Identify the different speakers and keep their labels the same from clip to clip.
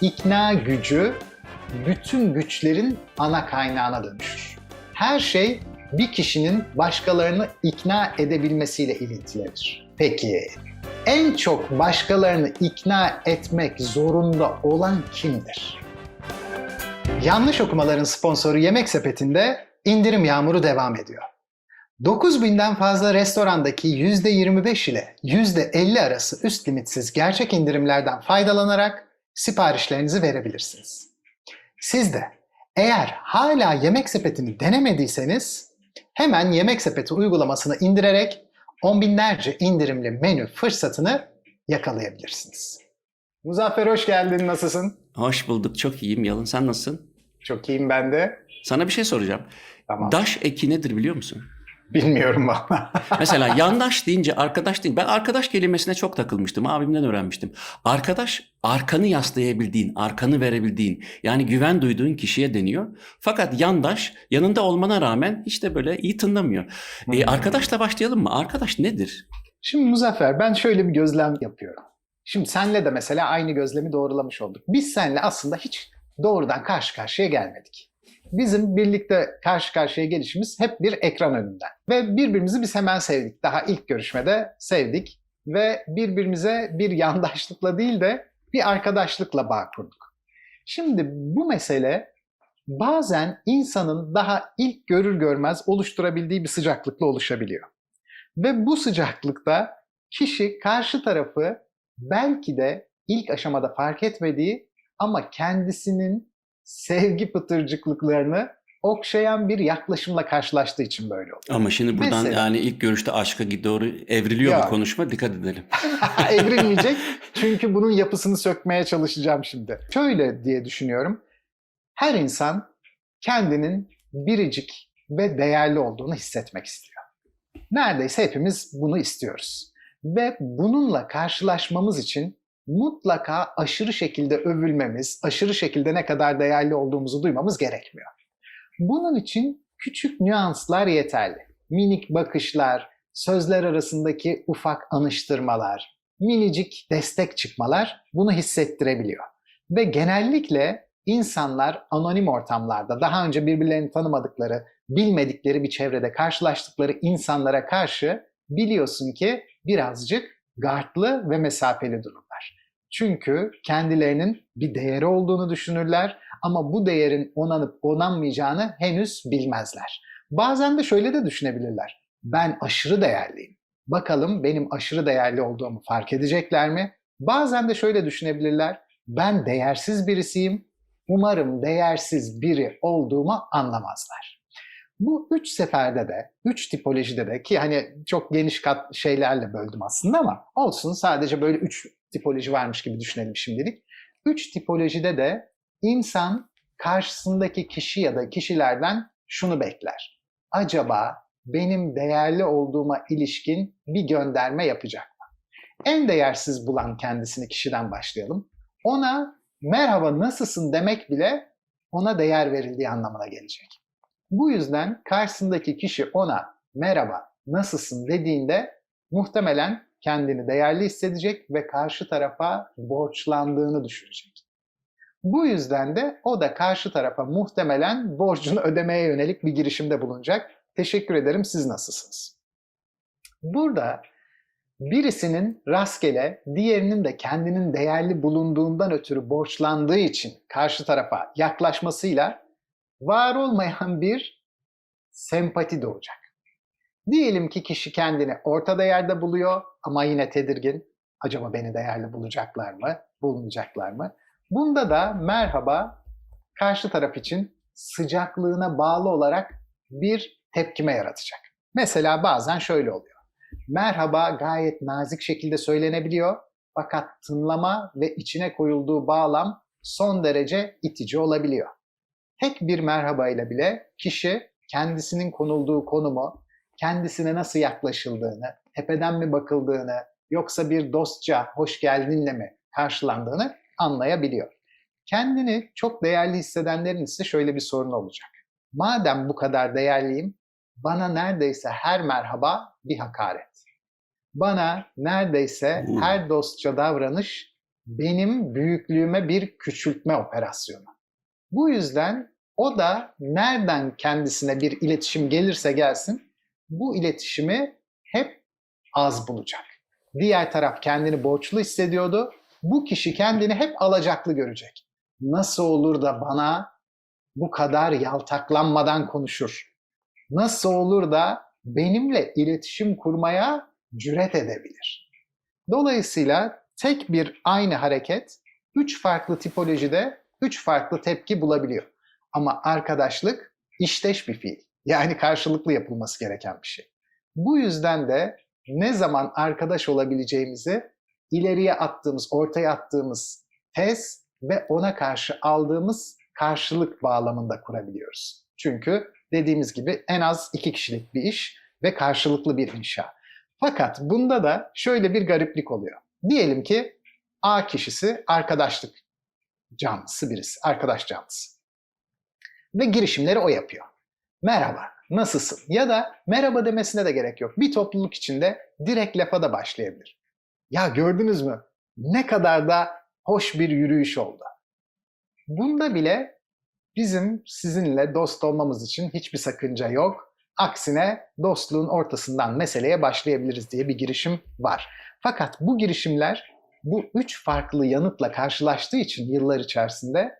Speaker 1: ikna gücü bütün güçlerin ana kaynağına dönüşür. Her şey bir kişinin başkalarını ikna edebilmesiyle ilintilidir. Peki en çok başkalarını ikna etmek zorunda olan kimdir? Yanlış okumaların sponsoru Yemek Sepeti'nde indirim yağmuru devam ediyor. 9000'den fazla restorandaki %25 ile %50 arası üst limitsiz gerçek indirimlerden faydalanarak siparişlerinizi verebilirsiniz. Siz de eğer hala Yemek Sepeti'ni denemediyseniz hemen Yemek Sepeti uygulamasını indirerek on binlerce indirimli menü fırsatını yakalayabilirsiniz. Muzaffer hoş geldin. Nasılsın?
Speaker 2: Hoş bulduk. Çok iyiyim Yalın. Sen nasılsın?
Speaker 1: Çok iyiyim ben de.
Speaker 2: Sana bir şey soracağım.
Speaker 1: Tamam.
Speaker 2: Daş eki nedir biliyor musun?
Speaker 1: Bilmiyorum valla.
Speaker 2: Mesela yandaş deyince arkadaş değil. Ben arkadaş kelimesine çok takılmıştım. Abimden öğrenmiştim. Arkadaş arkanı yaslayabildiğin, arkanı verebildiğin yani güven duyduğun kişiye deniyor. Fakat yandaş yanında olmana rağmen hiç de böyle iyi tınlamıyor. E,
Speaker 1: Hmm.
Speaker 2: arkadaşla başlayalım mı? Arkadaş nedir?
Speaker 1: Şimdi Muzaffer ben şöyle bir gözlem yapıyorum. Şimdi senle de mesela aynı gözlemi doğrulamış olduk. Biz senle aslında hiç doğrudan karşı karşıya gelmedik. Bizim birlikte karşı karşıya gelişimiz hep bir ekran önünden. Ve birbirimizi biz hemen sevdik. Daha ilk görüşmede sevdik. Ve birbirimize bir yandaşlıkla değil de bir arkadaşlıkla bağ kurduk. Şimdi bu mesele bazen insanın daha ilk görür görmez oluşturabildiği bir sıcaklıkla oluşabiliyor. Ve bu sıcaklıkta kişi karşı tarafı belki de ilk aşamada fark etmediği ama kendisinin sevgi pıtırcıklıklarını okşayan bir yaklaşımla karşılaştığı için böyle oluyor.
Speaker 2: Ama şimdi buradan
Speaker 1: Mesela-
Speaker 2: yani ilk görüşte aşka doğru evriliyor
Speaker 1: Ya.
Speaker 2: bu konuşma. Dikkat edelim.
Speaker 1: Evrilmeyecek çünkü bunun yapısını sökmeye çalışacağım şimdi. Şöyle diye düşünüyorum. Her insan kendinin biricik ve değerli olduğunu hissetmek istiyor. Neredeyse hepimiz bunu istiyoruz. Ve bununla karşılaşmamız için mutlaka aşırı şekilde övülmemiz, aşırı şekilde ne kadar değerli olduğumuzu duymamız gerekmiyor. Bunun için küçük nüanslar yeterli. Minik bakışlar, sözler arasındaki ufak anıştırmalar, minicik destek çıkmalar bunu hissettirebiliyor. Ve genellikle insanlar anonim ortamlarda daha önce birbirlerini tanımadıkları, bilmedikleri bir çevrede karşılaştıkları insanlara karşı biliyorsun ki birazcık gardlı ve mesafeli dururlar. Çünkü kendilerinin bir değeri olduğunu düşünürler ama bu değerin onanıp onanmayacağını henüz bilmezler. Bazen de şöyle de düşünebilirler. Ben aşırı değerliyim. Bakalım benim aşırı değerli olduğumu fark edecekler mi? Bazen de şöyle düşünebilirler. Ben değersiz birisiyim. Umarım değersiz biri olduğumu anlamazlar. Bu üç seferde de, üç tipolojide de ki hani çok geniş kat şeylerle böldüm aslında ama olsun sadece böyle üç tipoloji varmış gibi düşünelim şimdilik. Üç tipolojide de insan karşısındaki kişi ya da kişilerden şunu bekler. Acaba benim değerli olduğuma ilişkin bir gönderme yapacak mı? En değersiz bulan kendisini kişiden başlayalım. Ona merhaba nasılsın demek bile ona değer verildiği anlamına gelecek. Bu yüzden karşısındaki kişi ona merhaba nasılsın dediğinde muhtemelen kendini değerli hissedecek ve karşı tarafa borçlandığını düşünecek. Bu yüzden de o da karşı tarafa muhtemelen borcunu ödemeye yönelik bir girişimde bulunacak. Teşekkür ederim siz nasılsınız? Burada birisinin rastgele, diğerinin de kendinin değerli bulunduğundan ötürü borçlandığı için karşı tarafa yaklaşmasıyla var olmayan bir sempati doğacak. Diyelim ki kişi kendini orta değerde buluyor ama yine tedirgin. Acaba beni değerli bulacaklar mı, bulmayacaklar mı? Bunda da merhaba karşı taraf için sıcaklığına bağlı olarak bir tepkime yaratacak. Mesela bazen şöyle oluyor. Merhaba gayet nazik şekilde söylenebiliyor fakat tınlama ve içine koyulduğu bağlam son derece itici olabiliyor. Tek bir merhaba ile bile kişi kendisinin konulduğu konumu, kendisine nasıl yaklaşıldığını, tepeden mi bakıldığını, yoksa bir dostça hoş geldinle mi karşılandığını anlayabiliyor. Kendini çok değerli hissedenlerin ise şöyle bir sorun olacak. Madem bu kadar değerliyim, bana neredeyse her merhaba bir hakaret. Bana neredeyse
Speaker 2: Hmm.
Speaker 1: her dostça davranış benim büyüklüğüme bir küçültme operasyonu. Bu yüzden o da nereden kendisine bir iletişim gelirse gelsin bu iletişimi hep az bulacak. Diğer taraf kendini borçlu hissediyordu. Bu kişi kendini hep alacaklı görecek. Nasıl olur da bana bu kadar yaltaklanmadan konuşur? Nasıl olur da benimle iletişim kurmaya cüret edebilir? Dolayısıyla tek bir aynı hareket üç farklı tipolojide üç farklı tepki bulabiliyor. Ama arkadaşlık işteş bir fiil. Yani karşılıklı yapılması gereken bir şey. Bu yüzden de ne zaman arkadaş olabileceğimizi ileriye attığımız, ortaya attığımız tez ve ona karşı aldığımız karşılık bağlamında kurabiliyoruz. Çünkü dediğimiz gibi en az iki kişilik bir iş ve karşılıklı bir inşa. Fakat bunda da şöyle bir gariplik oluyor. Diyelim ki A kişisi arkadaşlık canlısı birisi, arkadaş canlısı. Ve girişimleri o yapıyor. Merhaba, nasılsın? Ya da merhaba demesine de gerek yok. Bir topluluk içinde direkt lafa da başlayabilir. Ya gördünüz mü? Ne kadar da hoş bir yürüyüş oldu. Bunda bile bizim sizinle dost olmamız için hiçbir sakınca yok. Aksine dostluğun ortasından meseleye başlayabiliriz diye bir girişim var. Fakat bu girişimler bu üç farklı yanıtla karşılaştığı için yıllar içerisinde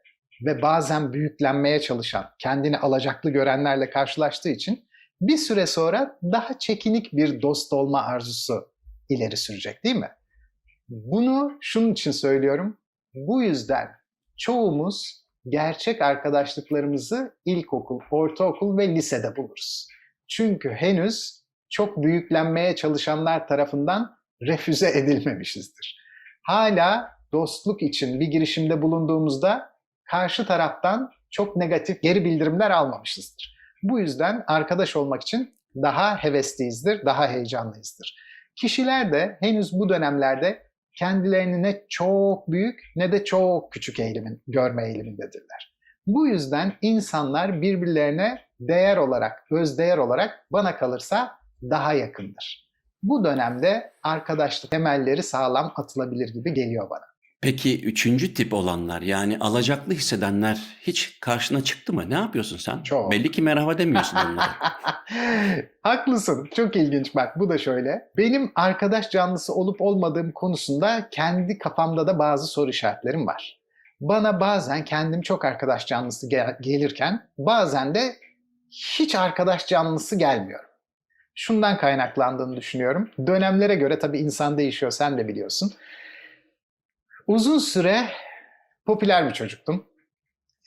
Speaker 1: ve bazen büyüklenmeye çalışan, kendini alacaklı görenlerle karşılaştığı için bir süre sonra daha çekinik bir dost olma arzusu ileri sürecek değil mi? Bunu şunun için söylüyorum. Bu yüzden çoğumuz gerçek arkadaşlıklarımızı ilkokul, ortaokul ve lisede buluruz. Çünkü henüz çok büyüklenmeye çalışanlar tarafından refüze edilmemişizdir. Hala dostluk için bir girişimde bulunduğumuzda karşı taraftan çok negatif geri bildirimler almamışızdır. Bu yüzden arkadaş olmak için daha hevesliyizdir, daha heyecanlıyızdır. Kişiler de henüz bu dönemlerde kendilerini ne çok büyük ne de çok küçük eğilimin, görme eğilimindedirler. Bu yüzden insanlar birbirlerine değer olarak, öz değer olarak bana kalırsa daha yakındır. Bu dönemde arkadaşlık temelleri sağlam atılabilir gibi geliyor bana.
Speaker 2: Peki üçüncü tip olanlar yani alacaklı hissedenler hiç karşına çıktı mı? Ne yapıyorsun sen?
Speaker 1: Çok.
Speaker 2: Belli ki merhaba demiyorsun onlara.
Speaker 1: Haklısın. Çok ilginç bak. Bu da şöyle. Benim arkadaş canlısı olup olmadığım konusunda kendi kafamda da bazı soru işaretlerim var. Bana bazen kendim çok arkadaş canlısı gel- gelirken bazen de hiç arkadaş canlısı gelmiyor. Şundan kaynaklandığını düşünüyorum. Dönemlere göre tabii insan değişiyor sen de biliyorsun. Uzun süre popüler bir çocuktum.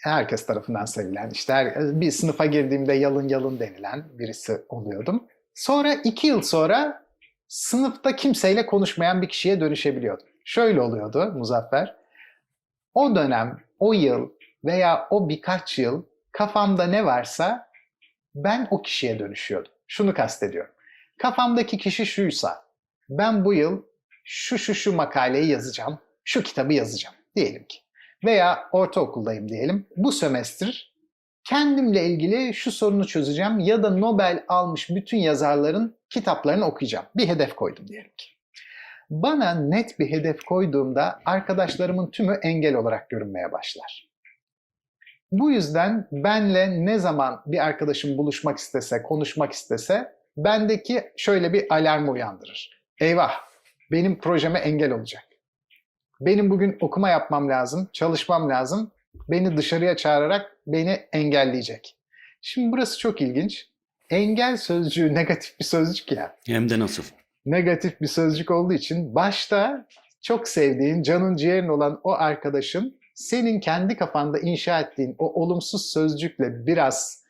Speaker 1: Herkes tarafından sevilen, işte her, bir sınıfa girdiğimde yalın yalın denilen birisi oluyordum. Sonra iki yıl sonra sınıfta kimseyle konuşmayan bir kişiye dönüşebiliyordum. Şöyle oluyordu Muzaffer. O dönem, o yıl veya o birkaç yıl kafamda ne varsa ben o kişiye dönüşüyordum. Şunu kastediyorum. Kafamdaki kişi şuysa, ben bu yıl şu şu şu makaleyi yazacağım, şu kitabı yazacağım diyelim ki. Veya ortaokuldayım diyelim. Bu sömestr kendimle ilgili şu sorunu çözeceğim ya da Nobel almış bütün yazarların kitaplarını okuyacağım. Bir hedef koydum diyelim ki. Bana net bir hedef koyduğumda arkadaşlarımın tümü engel olarak görünmeye başlar. Bu yüzden benle ne zaman bir arkadaşım buluşmak istese, konuşmak istese bendeki şöyle bir alarm uyandırır. Eyvah, benim projeme engel olacak. Benim bugün okuma yapmam lazım, çalışmam lazım. Beni dışarıya çağırarak beni engelleyecek. Şimdi burası çok ilginç. Engel sözcüğü negatif bir sözcük ya
Speaker 2: Hem de nasıl?
Speaker 1: negatif bir sözcük olduğu için başta çok sevdiğin, canın ciğerin olan o arkadaşın senin kendi kafanda inşa ettiğin o olumsuz sözcükle biraz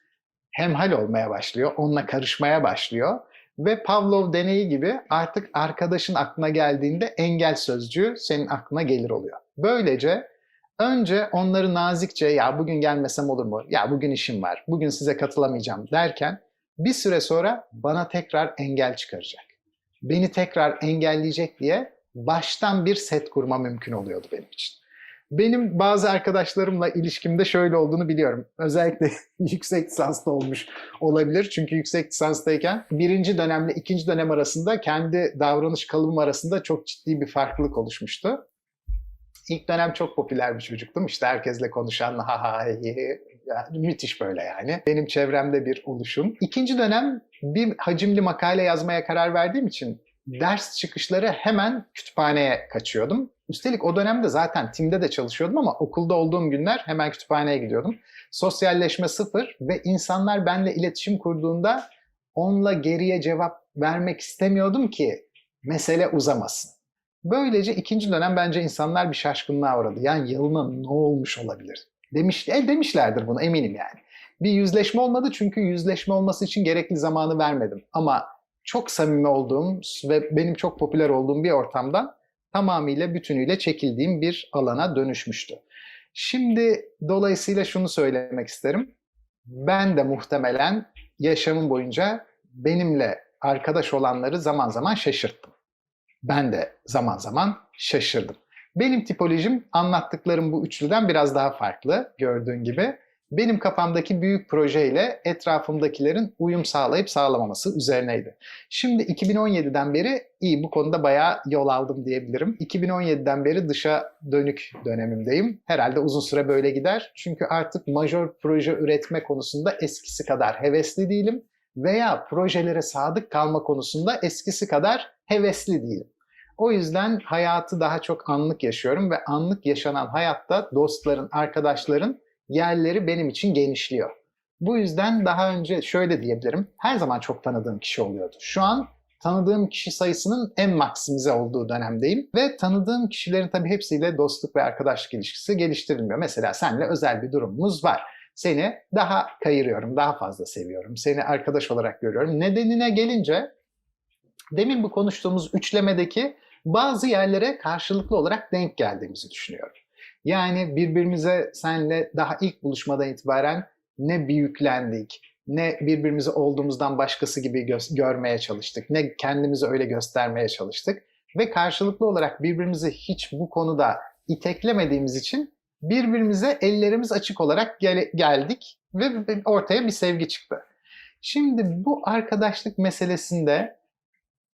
Speaker 1: hemhal olmaya başlıyor, onunla karışmaya başlıyor ve Pavlov deneyi gibi artık arkadaşın aklına geldiğinde engel sözcüğü senin aklına gelir oluyor. Böylece önce onları nazikçe ya bugün gelmesem olur mu? Ya bugün işim var, bugün size katılamayacağım derken bir süre sonra bana tekrar engel çıkaracak beni tekrar engelleyecek diye baştan bir set kurma mümkün oluyordu benim için. Benim bazı arkadaşlarımla ilişkimde şöyle olduğunu biliyorum. Özellikle yüksek lisansta olmuş olabilir. Çünkü yüksek lisanstayken birinci dönemle ikinci dönem arasında kendi davranış kalıbım arasında çok ciddi bir farklılık oluşmuştu. İlk dönem çok popüler bir çocuktum. İşte herkesle konuşan ha ha. Yani müthiş böyle yani. Benim çevremde bir oluşum. İkinci dönem bir hacimli makale yazmaya karar verdiğim için ders çıkışları hemen kütüphaneye kaçıyordum. Üstelik o dönemde zaten timde de çalışıyordum ama okulda olduğum günler hemen kütüphaneye gidiyordum. Sosyalleşme sıfır ve insanlar benimle iletişim kurduğunda onunla geriye cevap vermek istemiyordum ki mesele uzamasın. Böylece ikinci dönem bence insanlar bir şaşkınlığa uğradı. Yani yılına ne olmuş olabilir? Demiş, e, demişlerdir bunu eminim yani. Bir yüzleşme olmadı çünkü yüzleşme olması için gerekli zamanı vermedim. Ama çok samimi olduğum ve benim çok popüler olduğum bir ortamdan tamamıyla bütünüyle çekildiğim bir alana dönüşmüştü. Şimdi dolayısıyla şunu söylemek isterim. Ben de muhtemelen yaşamım boyunca benimle arkadaş olanları zaman zaman şaşırttım. Ben de zaman zaman şaşırdım. Benim tipolojim anlattıklarım bu üçlüden biraz daha farklı gördüğün gibi. Benim kafamdaki büyük projeyle etrafımdakilerin uyum sağlayıp sağlamaması üzerineydi. Şimdi 2017'den beri iyi bu konuda bayağı yol aldım diyebilirim. 2017'den beri dışa dönük dönemimdeyim. Herhalde uzun süre böyle gider. Çünkü artık majör proje üretme konusunda eskisi kadar hevesli değilim veya projelere sadık kalma konusunda eskisi kadar hevesli değilim. O yüzden hayatı daha çok anlık yaşıyorum ve anlık yaşanan hayatta dostların, arkadaşların yerleri benim için genişliyor. Bu yüzden daha önce şöyle diyebilirim. Her zaman çok tanıdığım kişi oluyordu. Şu an tanıdığım kişi sayısının en maksimize olduğu dönemdeyim. Ve tanıdığım kişilerin tabii hepsiyle dostluk ve arkadaşlık ilişkisi geliştirilmiyor. Mesela seninle özel bir durumumuz var. Seni daha kayırıyorum, daha fazla seviyorum. Seni arkadaş olarak görüyorum. Nedenine gelince demin bu konuştuğumuz üçlemedeki bazı yerlere karşılıklı olarak denk geldiğimizi düşünüyorum. Yani birbirimize senle daha ilk buluşmadan itibaren ne büyüklendik, ne birbirimizi olduğumuzdan başkası gibi gö- görmeye çalıştık, ne kendimizi öyle göstermeye çalıştık ve karşılıklı olarak birbirimizi hiç bu konuda iteklemediğimiz için birbirimize ellerimiz açık olarak gel- geldik ve ortaya bir sevgi çıktı. Şimdi bu arkadaşlık meselesinde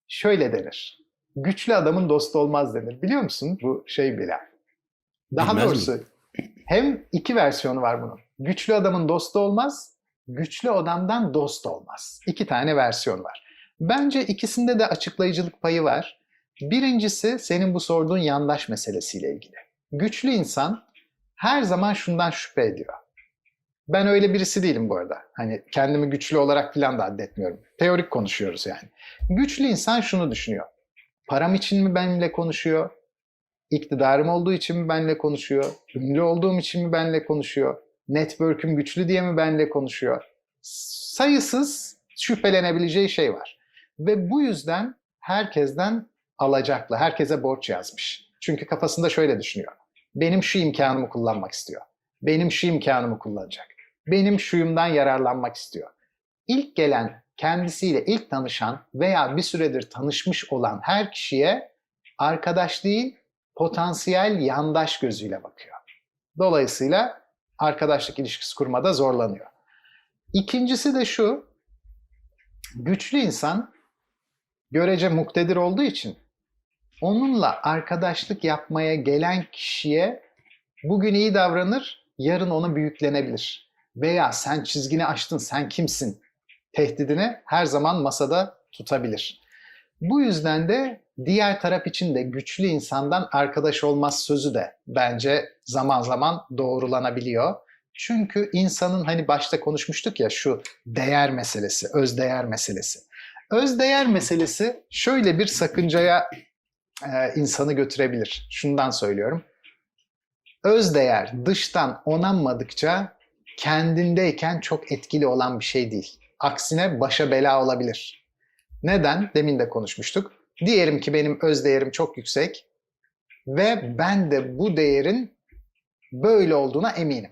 Speaker 1: şöyle denir. Güçlü adamın dostu olmaz denir. Biliyor musun bu şey bile? Daha
Speaker 2: Bilmez
Speaker 1: doğrusu hem iki versiyonu var bunun. Güçlü adamın dostu olmaz, güçlü adamdan dost olmaz. İki tane versiyon var. Bence ikisinde de açıklayıcılık payı var. Birincisi senin bu sorduğun yandaş meselesiyle ilgili. Güçlü insan her zaman şundan şüphe ediyor. Ben öyle birisi değilim bu arada. Hani kendimi güçlü olarak falan da addetmiyorum. Teorik konuşuyoruz yani. Güçlü insan şunu düşünüyor. Param için mi benimle konuşuyor? İktidarım olduğu için mi benimle konuşuyor? Ünlü olduğum için mi benimle konuşuyor? Network'üm güçlü diye mi benimle konuşuyor? Sayısız şüphelenebileceği şey var. Ve bu yüzden herkesten alacaklı, herkese borç yazmış. Çünkü kafasında şöyle düşünüyor. Benim şu imkanımı kullanmak istiyor. Benim şu imkanımı kullanacak. Benim şuyumdan yararlanmak istiyor. İlk gelen, kendisiyle ilk tanışan veya bir süredir tanışmış olan her kişiye arkadaş değil, potansiyel yandaş gözüyle bakıyor. Dolayısıyla arkadaşlık ilişkisi kurmada zorlanıyor. İkincisi de şu, güçlü insan görece muktedir olduğu için onunla arkadaşlık yapmaya gelen kişiye bugün iyi davranır, yarın ona büyüklenebilir. Veya sen çizgini aştın, sen kimsin tehdidini her zaman masada tutabilir. Bu yüzden de diğer taraf için de güçlü insandan arkadaş olmaz sözü de bence zaman zaman doğrulanabiliyor. Çünkü insanın hani başta konuşmuştuk ya şu değer meselesi, öz değer meselesi. Öz değer meselesi şöyle bir sakıncaya e, insanı götürebilir. Şundan söylüyorum. Öz değer dıştan onanmadıkça kendindeyken çok etkili olan bir şey değil. Aksine başa bela olabilir. Neden? Demin de konuşmuştuk. Diyelim ki benim öz değerim çok yüksek ve ben de bu değerin böyle olduğuna eminim.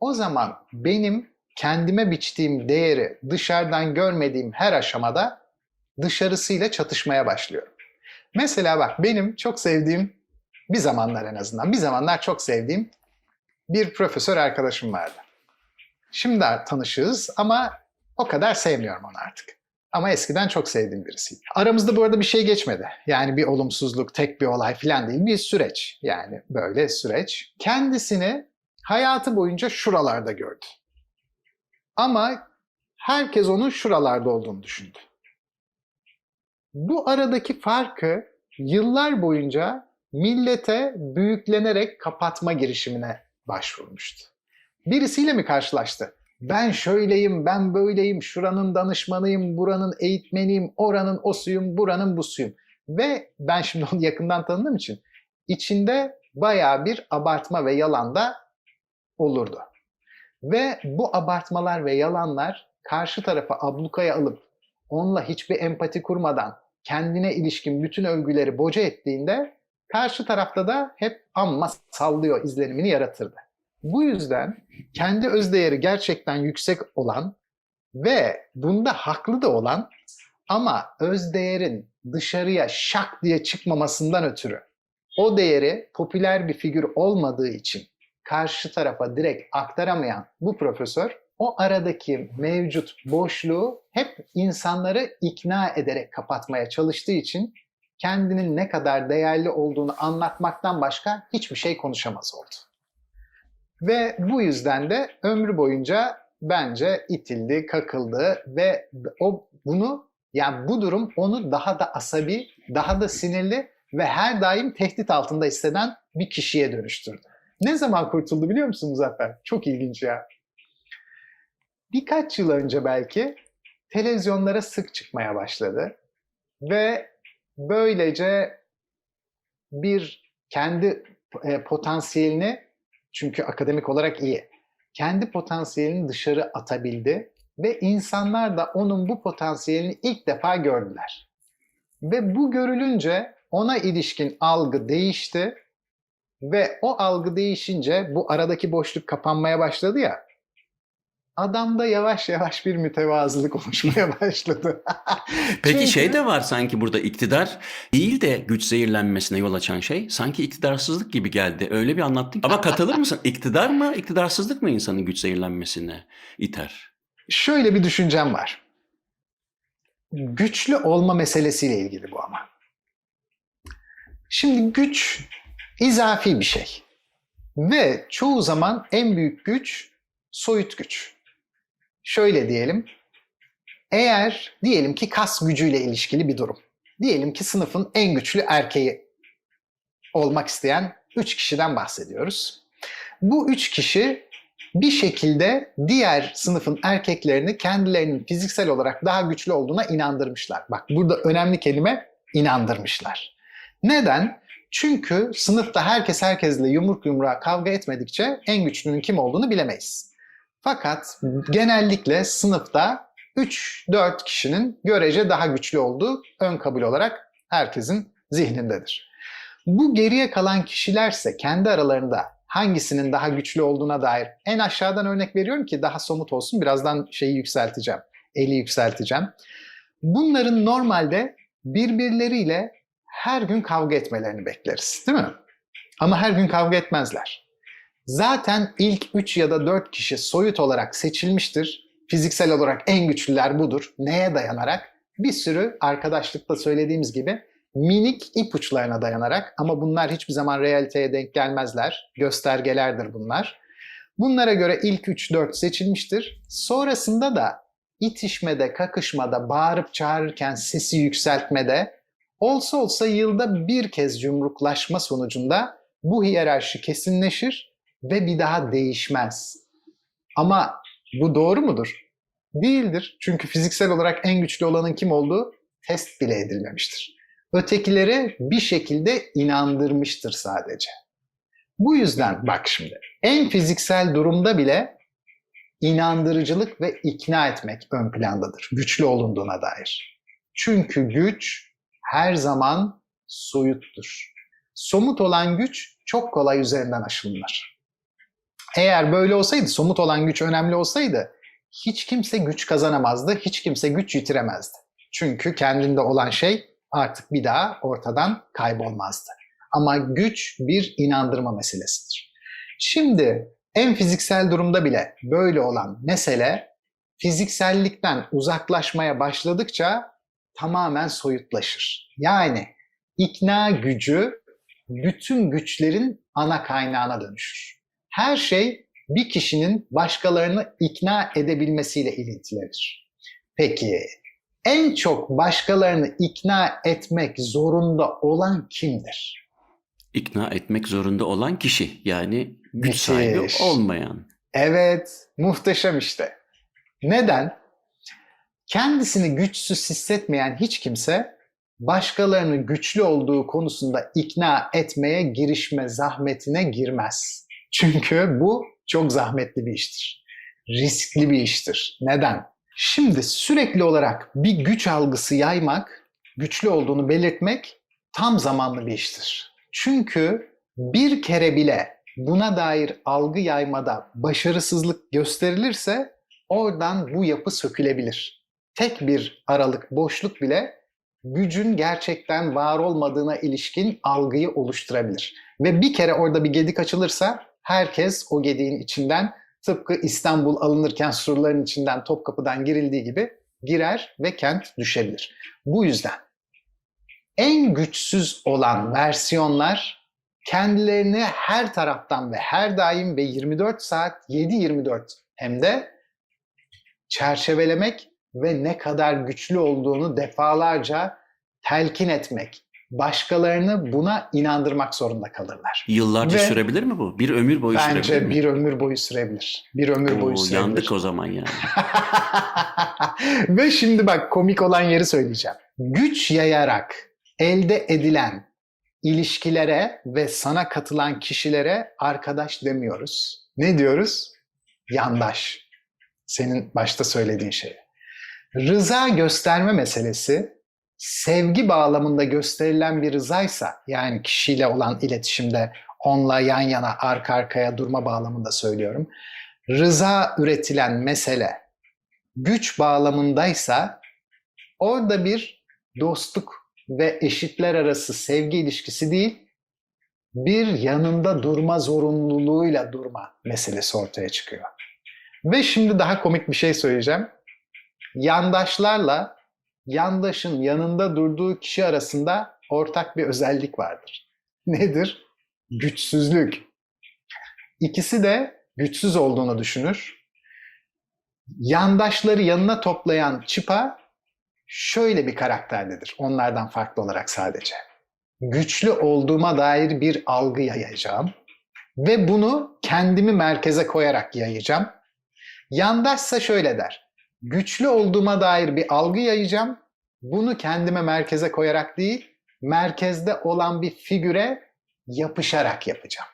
Speaker 1: O zaman benim kendime biçtiğim değeri dışarıdan görmediğim her aşamada dışarısıyla çatışmaya başlıyorum. Mesela bak benim çok sevdiğim bir zamanlar en azından bir zamanlar çok sevdiğim bir profesör arkadaşım vardı. Şimdi tanışığız ama o kadar sevmiyorum onu artık. Ama eskiden çok sevdiğim birisiydi. Aramızda bu arada bir şey geçmedi. Yani bir olumsuzluk, tek bir olay falan değil. Bir süreç. Yani böyle süreç. Kendisini hayatı boyunca şuralarda gördü. Ama herkes onun şuralarda olduğunu düşündü. Bu aradaki farkı yıllar boyunca millete büyüklenerek kapatma girişimine başvurmuştu. Birisiyle mi karşılaştı? Ben şöyleyim, ben böyleyim, şuranın danışmanıyım, buranın eğitmeniyim, oranın o suyum, buranın bu suyum. Ve ben şimdi onu yakından tanıdığım için içinde bayağı bir abartma ve yalan da olurdu. Ve bu abartmalar ve yalanlar karşı tarafa ablukaya alıp onunla hiçbir empati kurmadan kendine ilişkin bütün övgüleri boca ettiğinde karşı tarafta da hep amma sallıyor izlenimini yaratırdı. Bu yüzden kendi özdeğeri gerçekten yüksek olan ve bunda haklı da olan ama özdeğerin dışarıya şak diye çıkmamasından ötürü o değeri popüler bir figür olmadığı için karşı tarafa direkt aktaramayan bu profesör o aradaki mevcut boşluğu hep insanları ikna ederek kapatmaya çalıştığı için kendinin ne kadar değerli olduğunu anlatmaktan başka hiçbir şey konuşamaz oldu. Ve bu yüzden de ömrü boyunca bence itildi, kakıldı ve o bunu yani bu durum onu daha da asabi, daha da sinirli ve her daim tehdit altında hisseden bir kişiye dönüştürdü. Ne zaman kurtuldu biliyor musun Muzaffer? Çok ilginç ya. Birkaç yıl önce belki televizyonlara sık çıkmaya başladı ve böylece bir kendi e, potansiyelini çünkü akademik olarak iyi. Kendi potansiyelini dışarı atabildi ve insanlar da onun bu potansiyelini ilk defa gördüler. Ve bu görülünce ona ilişkin algı değişti ve o algı değişince bu aradaki boşluk kapanmaya başladı ya. Adamda yavaş yavaş bir mütevazılık oluşmaya başladı.
Speaker 2: Peki
Speaker 1: Çünkü-
Speaker 2: şey de var sanki burada iktidar değil de güç zehirlenmesine yol açan şey sanki iktidarsızlık gibi geldi. Öyle bir anlattın. ki. Ama katılır mısın? İktidar mı, iktidarsızlık mı insanın güç zehirlenmesine iter?
Speaker 1: Şöyle bir düşüncem var. Güçlü olma meselesiyle ilgili bu ama. Şimdi güç izafi bir şey. Ve çoğu zaman en büyük güç soyut güç. Şöyle diyelim. Eğer diyelim ki kas gücüyle ilişkili bir durum. Diyelim ki sınıfın en güçlü erkeği olmak isteyen 3 kişiden bahsediyoruz. Bu 3 kişi bir şekilde diğer sınıfın erkeklerini kendilerinin fiziksel olarak daha güçlü olduğuna inandırmışlar. Bak burada önemli kelime inandırmışlar. Neden? Çünkü sınıfta herkes herkesle yumruk yumruğa kavga etmedikçe en güçlünün kim olduğunu bilemeyiz. Fakat genellikle sınıfta 3-4 kişinin görece daha güçlü olduğu ön kabul olarak herkesin zihnindedir. Bu geriye kalan kişilerse kendi aralarında hangisinin daha güçlü olduğuna dair en aşağıdan örnek veriyorum ki daha somut olsun. Birazdan şeyi yükselteceğim. Eli yükselteceğim. Bunların normalde birbirleriyle her gün kavga etmelerini bekleriz. Değil mi? Ama her gün kavga etmezler. Zaten ilk 3 ya da 4 kişi soyut olarak seçilmiştir. Fiziksel olarak en güçlüler budur. Neye dayanarak? Bir sürü arkadaşlıkta söylediğimiz gibi minik ipuçlarına dayanarak ama bunlar hiçbir zaman realiteye denk gelmezler. Göstergelerdir bunlar. Bunlara göre ilk 3-4 seçilmiştir. Sonrasında da itişmede, kakışmada, bağırıp çağırırken sesi yükseltmede olsa olsa yılda bir kez yumruklaşma sonucunda bu hiyerarşi kesinleşir ve bir daha değişmez. Ama bu doğru mudur? Değildir. Çünkü fiziksel olarak en güçlü olanın kim olduğu test bile edilmemiştir ötekileri bir şekilde inandırmıştır sadece. Bu yüzden bak şimdi en fiziksel durumda bile inandırıcılık ve ikna etmek ön plandadır. Güçlü olunduğuna dair. Çünkü güç her zaman soyuttur. Somut olan güç çok kolay üzerinden aşılır. Eğer böyle olsaydı, somut olan güç önemli olsaydı hiç kimse güç kazanamazdı, hiç kimse güç yitiremezdi. Çünkü kendinde olan şey artık bir daha ortadan kaybolmazdı. Ama güç bir inandırma meselesidir. Şimdi en fiziksel durumda bile böyle olan mesele fiziksellikten uzaklaşmaya başladıkça tamamen soyutlaşır. Yani ikna gücü bütün güçlerin ana kaynağına dönüşür. Her şey bir kişinin başkalarını ikna edebilmesiyle ilintilidir. Peki en çok başkalarını ikna etmek zorunda olan kimdir?
Speaker 2: İkna etmek zorunda olan kişi yani güç
Speaker 1: Müthiş.
Speaker 2: sahibi olmayan.
Speaker 1: Evet, muhteşem işte. Neden? Kendisini güçsüz hissetmeyen hiç kimse başkalarını güçlü olduğu konusunda ikna etmeye girişme zahmetine girmez. Çünkü bu çok zahmetli bir iştir. Riskli bir iştir. Neden? Şimdi sürekli olarak bir güç algısı yaymak, güçlü olduğunu belirtmek tam zamanlı bir iştir. Çünkü bir kere bile buna dair algı yaymada başarısızlık gösterilirse oradan bu yapı sökülebilir. Tek bir aralık, boşluk bile gücün gerçekten var olmadığına ilişkin algıyı oluşturabilir. Ve bir kere orada bir gedik açılırsa herkes o gediğin içinden tıpkı İstanbul alınırken surların içinden Topkapı'dan girildiği gibi girer ve kent düşebilir. Bu yüzden en güçsüz olan versiyonlar kendilerini her taraftan ve her daim ve 24 saat 7-24 hem de çerçevelemek ve ne kadar güçlü olduğunu defalarca telkin etmek, başkalarını buna inandırmak zorunda kalırlar.
Speaker 2: Yıllarca
Speaker 1: Ve-
Speaker 2: sürebilir mi bu? Bir ömür boyu sürebilir
Speaker 1: Bence bir ömür boyu sürebilir. Bir ömür boyu
Speaker 2: Oo,
Speaker 1: sürebilir.
Speaker 2: yandık o zaman yani.
Speaker 1: Ve şimdi bak komik olan yeri söyleyeceğim. Güç yayarak elde edilen ilişkilere ve sana katılan kişilere arkadaş demiyoruz. Ne diyoruz? Yandaş. Senin başta söylediğin şey. Rıza gösterme meselesi sevgi bağlamında gösterilen bir rızaysa yani kişiyle olan iletişimde onunla yan yana arka arkaya durma bağlamında söylüyorum. Rıza üretilen mesele güç bağlamındaysa orada bir dostluk ve eşitler arası sevgi ilişkisi değil, bir yanında durma zorunluluğuyla durma meselesi ortaya çıkıyor. Ve şimdi daha komik bir şey söyleyeceğim. Yandaşlarla yandaşın yanında durduğu kişi arasında ortak bir özellik vardır. Nedir? Güçsüzlük. İkisi de güçsüz olduğunu düşünür yandaşları yanına toplayan Çıpa şöyle bir karakterdedir. Onlardan farklı olarak sadece. Güçlü olduğuma dair bir algı yayacağım ve bunu kendimi merkeze koyarak yayacağım. Yandaşsa şöyle der. Güçlü olduğuma dair bir algı yayacağım. Bunu kendime merkeze koyarak değil, merkezde olan bir figüre yapışarak yapacağım.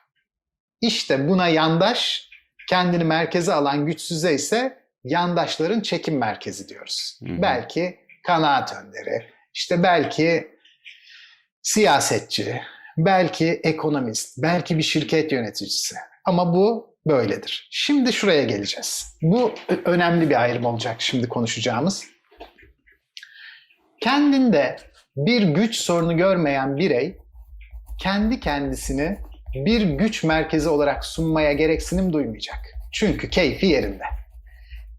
Speaker 1: İşte buna yandaş, kendini merkeze alan güçsüze ise yandaşların çekim merkezi diyoruz.
Speaker 2: Hı hı.
Speaker 1: Belki kanaat önderi, işte belki siyasetçi, belki ekonomist, belki bir şirket yöneticisi. Ama bu böyledir. Şimdi şuraya geleceğiz. Bu önemli bir ayrım olacak şimdi konuşacağımız. Kendinde bir güç sorunu görmeyen birey kendi kendisini bir güç merkezi olarak sunmaya gereksinim duymayacak. Çünkü keyfi yerinde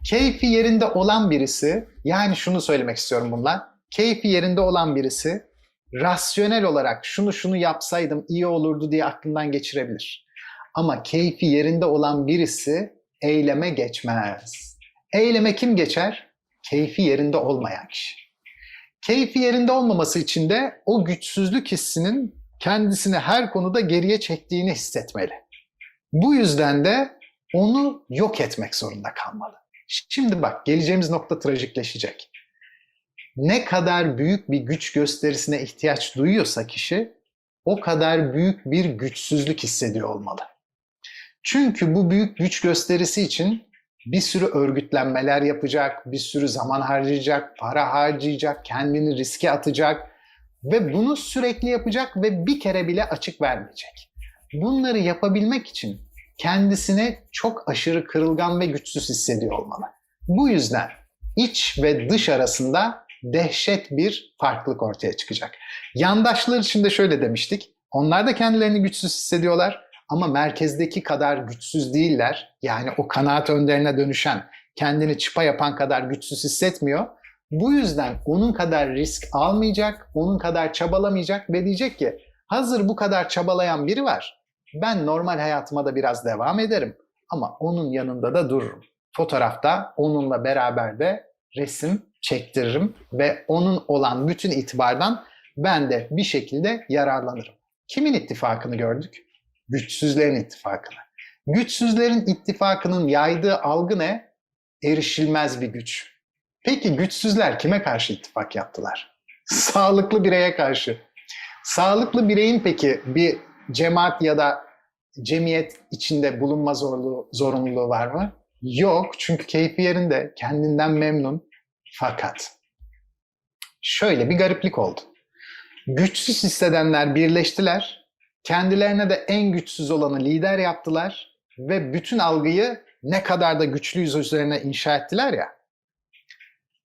Speaker 1: keyfi yerinde olan birisi, yani şunu söylemek istiyorum bununla, keyfi yerinde olan birisi rasyonel olarak şunu şunu yapsaydım iyi olurdu diye aklından geçirebilir. Ama keyfi yerinde olan birisi eyleme geçmez. Eyleme kim geçer? Keyfi yerinde olmayan kişi. Keyfi yerinde olmaması için de o güçsüzlük hissinin kendisini her konuda geriye çektiğini hissetmeli. Bu yüzden de onu yok etmek zorunda kalmalı. Şimdi bak geleceğimiz nokta trajikleşecek. Ne kadar büyük bir güç gösterisine ihtiyaç duyuyorsa kişi o kadar büyük bir güçsüzlük hissediyor olmalı. Çünkü bu büyük güç gösterisi için bir sürü örgütlenmeler yapacak, bir sürü zaman harcayacak, para harcayacak, kendini riske atacak ve bunu sürekli yapacak ve bir kere bile açık vermeyecek. Bunları yapabilmek için kendisini çok aşırı kırılgan ve güçsüz hissediyor olmalı. Bu yüzden iç ve dış arasında dehşet bir farklılık ortaya çıkacak. Yandaşlar için de şöyle demiştik. Onlar da kendilerini güçsüz hissediyorlar ama merkezdeki kadar güçsüz değiller. Yani o kanaat önderine dönüşen kendini çıpa yapan kadar güçsüz hissetmiyor. Bu yüzden onun kadar risk almayacak, onun kadar çabalamayacak ve diyecek ki hazır bu kadar çabalayan biri var. Ben normal hayatıma da biraz devam ederim ama onun yanında da dururum. Fotoğrafta onunla beraber de resim çektiririm ve onun olan bütün itibardan ben de bir şekilde yararlanırım. Kimin ittifakını gördük? Güçsüzlerin ittifakını. Güçsüzlerin ittifakının yaydığı algı ne? Erişilmez bir güç. Peki güçsüzler kime karşı ittifak yaptılar? Sağlıklı bireye karşı. Sağlıklı bireyin peki bir cemaat ya da cemiyet içinde bulunma zorluğu, zorunluluğu var mı? Yok çünkü keyfi yerinde, kendinden memnun. Fakat şöyle bir gariplik oldu. Güçsüz hissedenler birleştiler, kendilerine de en güçsüz olanı lider yaptılar ve bütün algıyı ne kadar da güçlüyüz üzerine inşa ettiler ya.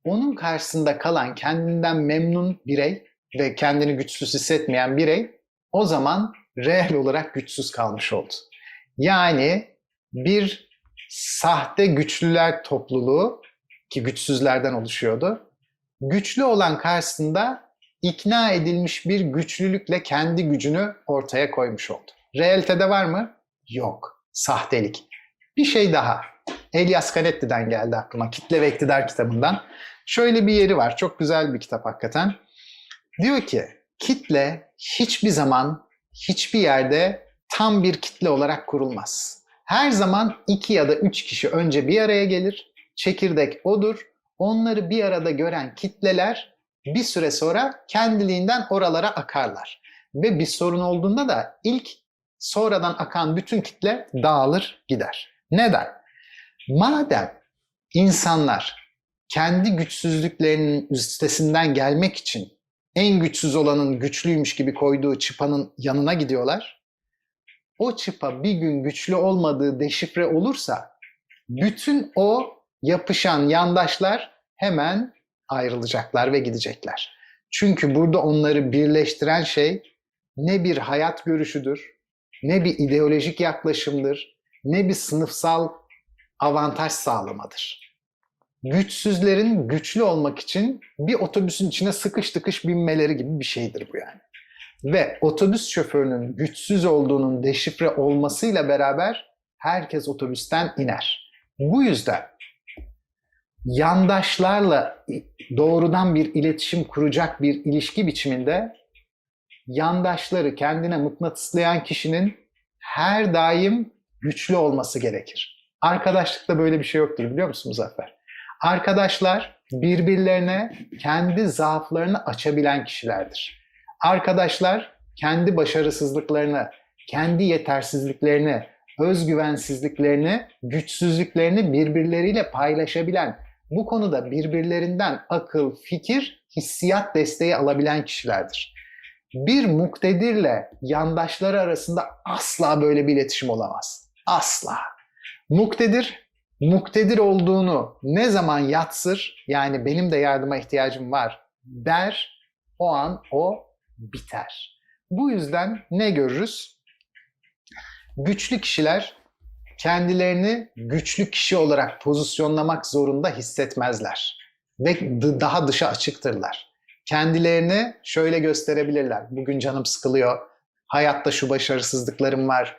Speaker 1: Onun karşısında kalan kendinden memnun birey ve kendini güçsüz hissetmeyen birey o zaman reel olarak güçsüz kalmış oldu. Yani bir sahte güçlüler topluluğu ki güçsüzlerden oluşuyordu. Güçlü olan karşısında ikna edilmiş bir güçlülükle kendi gücünü ortaya koymuş oldu. Realitede var mı? Yok. Sahtelik. Bir şey daha. Elias Canetti'den geldi aklıma. Kitle ve İktidar kitabından. Şöyle bir yeri var. Çok güzel bir kitap hakikaten. Diyor ki kitle hiçbir zaman hiçbir yerde tam bir kitle olarak kurulmaz. Her zaman iki ya da üç kişi önce bir araya gelir. Çekirdek odur. Onları bir arada gören kitleler bir süre sonra kendiliğinden oralara akarlar. Ve bir sorun olduğunda da ilk sonradan akan bütün kitle dağılır gider. Neden? Madem insanlar kendi güçsüzlüklerinin üstesinden gelmek için en güçsüz olanın güçlüymüş gibi koyduğu çıpanın yanına gidiyorlar. O çıpa bir gün güçlü olmadığı deşifre olursa bütün o yapışan yandaşlar hemen ayrılacaklar ve gidecekler. Çünkü burada onları birleştiren şey ne bir hayat görüşüdür, ne bir ideolojik yaklaşımdır, ne bir sınıfsal avantaj sağlamadır. Güçsüzlerin güçlü olmak için bir otobüsün içine sıkış tıkış binmeleri gibi bir şeydir bu yani. Ve otobüs şoförünün güçsüz olduğunun deşifre olmasıyla beraber herkes otobüsten iner. Bu yüzden yandaşlarla doğrudan bir iletişim kuracak bir ilişki biçiminde yandaşları kendine mıknatıslayan kişinin her daim güçlü olması gerekir. Arkadaşlıkta böyle bir şey yoktur biliyor musun Muzaffer? Arkadaşlar birbirlerine kendi zaaflarını açabilen kişilerdir. Arkadaşlar kendi başarısızlıklarını, kendi yetersizliklerini, özgüvensizliklerini, güçsüzlüklerini birbirleriyle paylaşabilen, bu konuda birbirlerinden akıl, fikir, hissiyat desteği alabilen kişilerdir. Bir muktedirle yandaşları arasında asla böyle bir iletişim olamaz. Asla. Muktedir, muktedir olduğunu ne zaman yatsır, yani benim de yardıma ihtiyacım var der, o an o biter. Bu yüzden ne görürüz? Güçlü kişiler kendilerini güçlü kişi olarak pozisyonlamak zorunda hissetmezler ve daha dışa açıktırlar. Kendilerini şöyle gösterebilirler. Bugün canım sıkılıyor. Hayatta şu başarısızlıklarım var.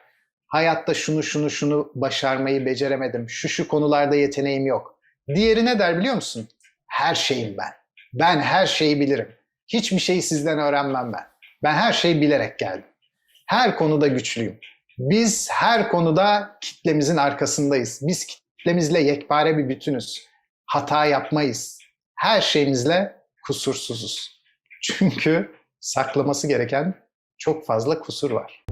Speaker 1: Hayatta şunu şunu şunu başarmayı beceremedim. Şu şu konularda yeteneğim yok. Diğeri ne der biliyor musun? Her şeyim ben. Ben her şeyi bilirim. Hiçbir şeyi sizden öğrenmem ben. Ben her şeyi bilerek geldim. Her konuda güçlüyüm. Biz her konuda kitlemizin arkasındayız. Biz kitlemizle yekpare bir bütünüz. Hata yapmayız. Her şeyimizle kusursuzuz. Çünkü saklaması gereken çok fazla kusur var.